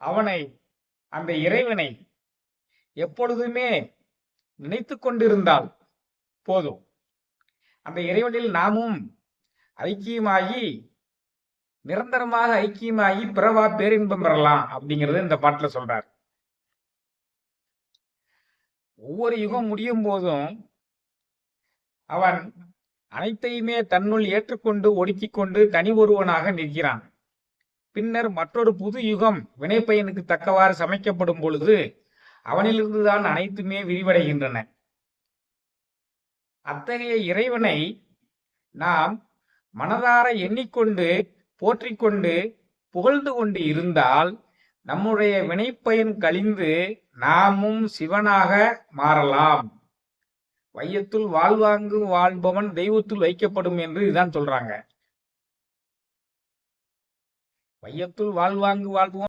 அவனை அந்த இறைவனை எப்பொழுதுமே நினைத்து கொண்டிருந்தால் போதும். அந்த இறைவனில் நாமும் ஐக்கியமாகி நிரந்தரமாக ஐக்கியமாகி பிறவா பேரின்பம் பெறலாம் அப்படிங்கிறது இந்த பாட்டுல சொல்றார். ஒவ்வொரு யுகம் முடியும் போதும் அவன் அனைத்தையுமே தன்னுள் ஏற்றுக்கொண்டு ஒடுக்கிக் கொண்டு தனி ஒருவனாக நிற்கிறான். பின்னர் மற்றொரு புது யுகம் வினைப்பயனுக்கு தக்கவாறு சமைக்கப்படும் பொழுது அவனிலிருந்துதான் அனைத்துமே விரிவடைகின்றன. அத்தகைய இறைவனை நாம் மனதார எண்ணிக்கொண்டு போற்றிக்கொண்டு புகழ்ந்து கொண்டு இருந்தால் நம்முடைய வினைப்பயன் கழிந்து நாமும் சிவனாக மாறலாம். வையத்துள் வாழ்வாங்கு வாழ்பவன் தெய்வத்துள் வைக்கப்படும் என்று இதுதான் சொல்றாங்க. வையத்துள் வாழ்வாங்கு வாழ்வோம்